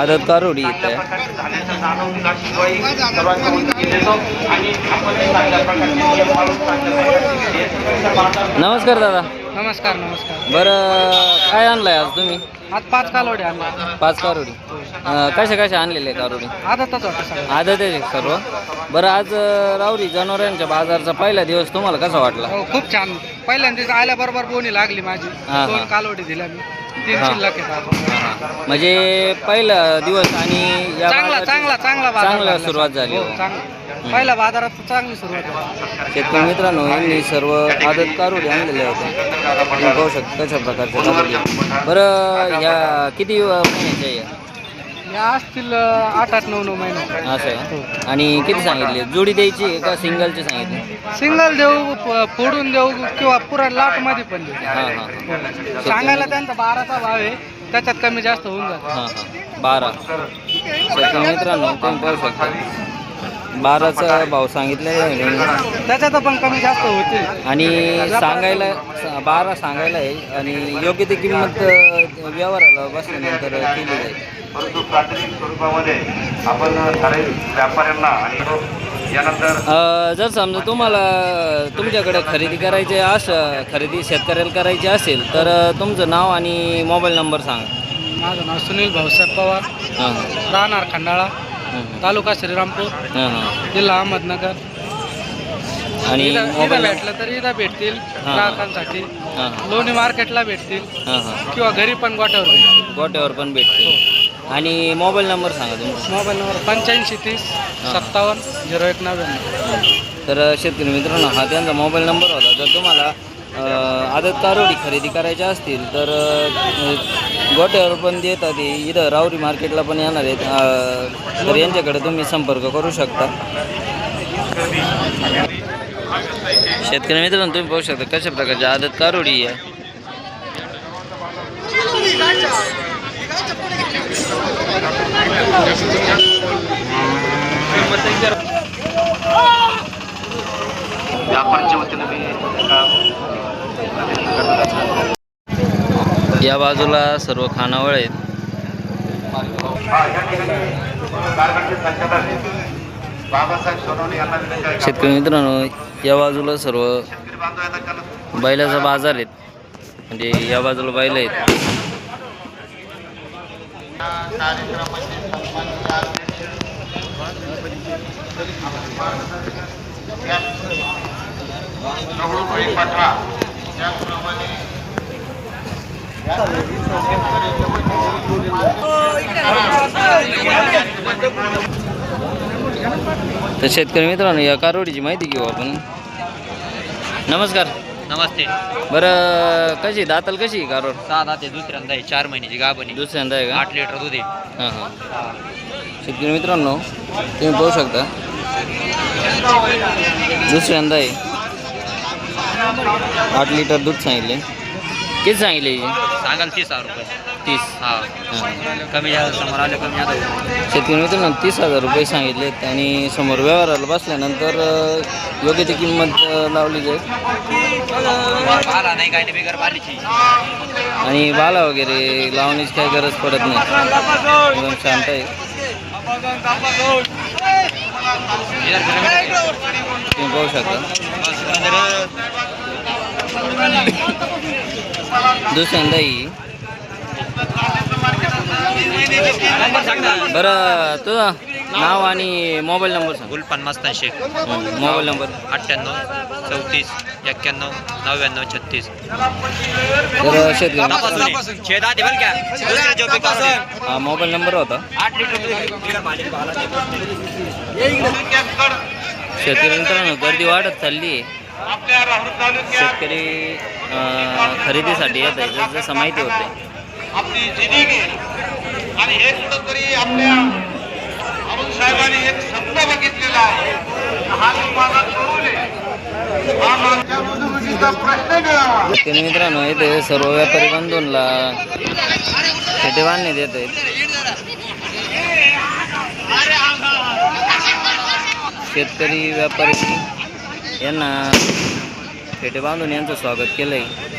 आदत हे याच्यापेक्षा बाजार नमस्कार दादा. नमस्कार नमस्कार. बरं काय आणलंय आज तुम्ही? आज पाच कालोडे आणला. पाच कारोडी. कशा कशा आणलेले कारोडी? आदतच होता सगळं. आदत आहे सर्व. बरं आज अं, रावरी जनावरांच्या बाजारचा पहिला दिवस तुम्हाला कसा वाटला? हो खूप छान. पहिल्यांदा आल्याबरोबर बोनी लागली माझी. हा. दोन कालोडी दिल्या मी. तीन हा. शिल्लक आहेत अजून. म्हणजे पहिला दिवस आणि या चांगला बाजाराची चांगला चांगला बाजार चांगला लागला. सुरुवात झाली हो, हो. चांगला पहिल्या बाजारात चांगली सुरुवात झाली शेतकरी मित्रांनो यांनी सर्व आदत कारोडी आणलेले होते तुम्ही पाहू शकता कशा प्रकारच्या कारोडी आहेत. बरं या किती महिन्याच्या आहे या? या असतील आठ आठ नऊ नऊ महिने. असं आहे आणि किती सांगितले? जोडी द्यायची आहे का सिंगलची सांगितली? सिंगल देऊ प- फोडून देऊ किंवा पुरा लाटमध्ये पण देऊ. हां हां सांगायला त्यांचा बाराचा भाव आहे त्याच्यात कमी जास्त होऊन जातं. हां हां. बारा. मित्रांनो तुम्ही पाहू शकता. बाराचा भाव सांगितलेला आहे. त्याच्यात पण कमी जास्त होतील. आणि सांगायला सा- बारा सांगायला आहे आणि योग्य ती किंमत अ, व्यवहाराला बसल्यानंतर केली जाईल. परंतु प्राथमिक स्वरूपामध्ये आपण ठराविक व्यापाऱ्यांना आणि यानंतर अ, जर समजा तुम्हाला तुमच्याकडे खरेदी करायची असं खरेदी शेतकऱ्याला करायची असेल तर तुमचं नाव आणि मोबाईल नंबर सांगा. माझं नाव सुनील भाऊसाहेब पवार हां. हां राहणार खंडाळा हां हां. तालुका श्रीरामपूर हां हां. जिल्हा अहमदनगर. आणि इथं इथं मोबाईल भेटलं तर इथं भेटतील हा. ग्राहकांसाठी. हां हां. लोणी मार्केटला भेटतील हां हां. किंवा घरी पण गोठ्यावर भेटतील. गोट्यावर पण भेटते आणि मोबाईल नंबर सांगा तुमचा. मोबाईल नंबर पंच्याऐंशी तीस सत्तावन्न झिरो एक नव्याण्णव. तर शेतकरी मित्रांनो हा त्यांचा मोबाईल नंबर होता. जर तुम्हाला आदत कारोडी खरेदी करायच्या असतील तर गोट्यावर पण देतात ते इथं रावरी मार्केटला पण येणार आहेत. तर यांच्याकडे तुम्ही संपर्क करू शकता. शेतकरी मित्रांनो तुम्ही पाहू शकता कशा प्रकारची आदत कारोडी आहे. या बाजूला सर्व खानावळ आहेत. शेतकरी मित्रांनो या बाजूला सर्व बैलाचा बाजार आहेत. म्हणजे या बाजूला बैल आहेत. प्रभूभाई पाठवा त्याचप्रमाणे तर शेतकरी मित्रांनो या कारोडीची माहिती घेऊ आपण. नमस्कार. नमस्ते. बरं कशी दाताल कशी कारोड सहा दहा ते दुसऱ्यांदा आहे चार महिन्याची गाभणी दुसऱ्यांदा आहे का? आठ लिटर दूध आहे. हां. हां. शेतकरी मित्रांनो तुम्ही पाहू शकता. दुसऱ्यांदा आहे. आठ लिटर दूध सांगितले. किती सांगितले? सांगाल तीस हजार रुपये. तीस. हा. कमी जास्त समोर आलं कमी होईल. शेतकरी मित्रांनो तीस हजार रुपये सांगितलेत आणि समोर व्यवहाराला बसल्यानंतर अ, योग्य ती किंमत अ, लावली जाईल. आला नाही नाही बिगर बालीची. आणि बाला वगैरे लावण्याची काही गरज पडत नाही. एकदम शांत आहे. तुम्ही पाहू शकता. दुसऱ्यांदा ही बरं तुझं नाव आणि मोबाईल नंबर सांग. गुलपान मस्तान शेख हं, मोबाईल नंबर. अठ्ठ्याण्णव चौतीस एक्क्याण्णव नव्याण्णव छत्तीस. तर शेतकरी. हा मोबाईल नंबर होता. शेतकरी मित्रांनो गर्दी वाढत चालली आहे. शेतकरी खरेदीसाठी येत आहे जसं जसं माहिती होते. आपली जिंदगी आणि हे कुठंतरी आपल्या अरुण साहेबांनी एक शब्द बघितलेला आहे. हा तुम्हाला शेतकरी मित्रांनो इथे सर्व व्यापारी बंधूंना पेटे बांधण्यात येत आहेत. शेतकरी व्यापारी यांना फेटे बांधून यांचं स्वागत केलं आहे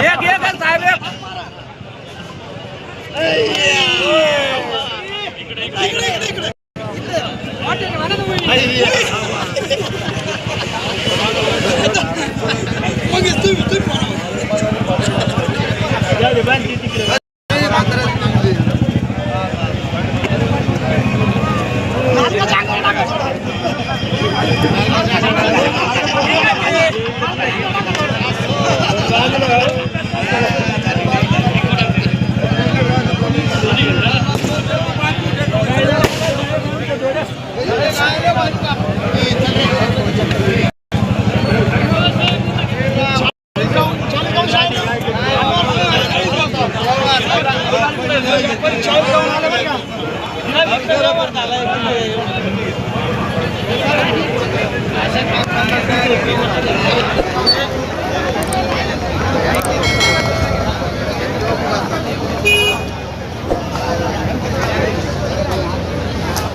एक एक साहेब इकडे इकडे